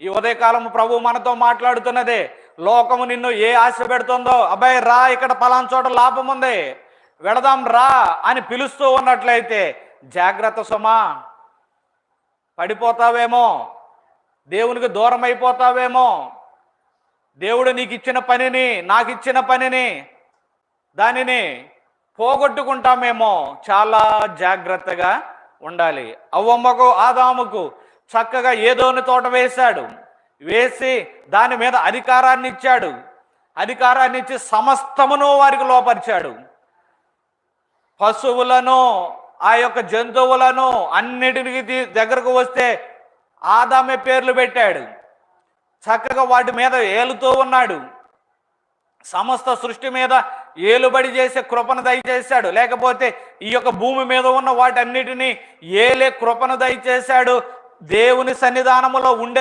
ఈ ఉదయకాలం ప్రభు మనతో మాట్లాడుతున్నదే లోకము నిన్ను ఏ ఆశ పెడుతుందో అబ్బాయి రా ఇక్కడ పలానా చోట లాభం ఉంది వెడదాం రా అని పిలుస్తూ ఉన్నట్లయితే జాగ్రత్త సుమా పడిపోతావేమో దేవునికి దూరం అయిపోతావేమో దేవుడు నీకు ఇచ్చిన పనిని నాకు ఇచ్చిన పనిని దానిని పోగొట్టుకుంటామేమో చాలా జాగ్రత్తగా ఉండాలి. అవ్వమ్మకు ఆదాముకు చక్కగా ఏదోని తోట వేశాడు. వేసి దాని మీద అధికారాన్ని ఇచ్చాడు. అధికారాన్ని ఇచ్చి సమస్తమును వారికి లోపరిచాడు. పశువులను ఆ యొక్క జంతువులను అన్నిటికి దగ్గరకు వస్తే ఆదామే పేర్లు పెట్టాడు. చక్కగా వాటి మీద ఏలుతూ ఉన్నాడు. సమస్త సృష్టి మీద ఏలుబడి చేసే కృపను దయచేశాడు. లేకపోతే ఈ యొక్క భూమి మీద ఉన్న వాటన్నిటినీ ఏలే కృపను దయచేశాడు. దేవుని సన్నిధానములో ఉండే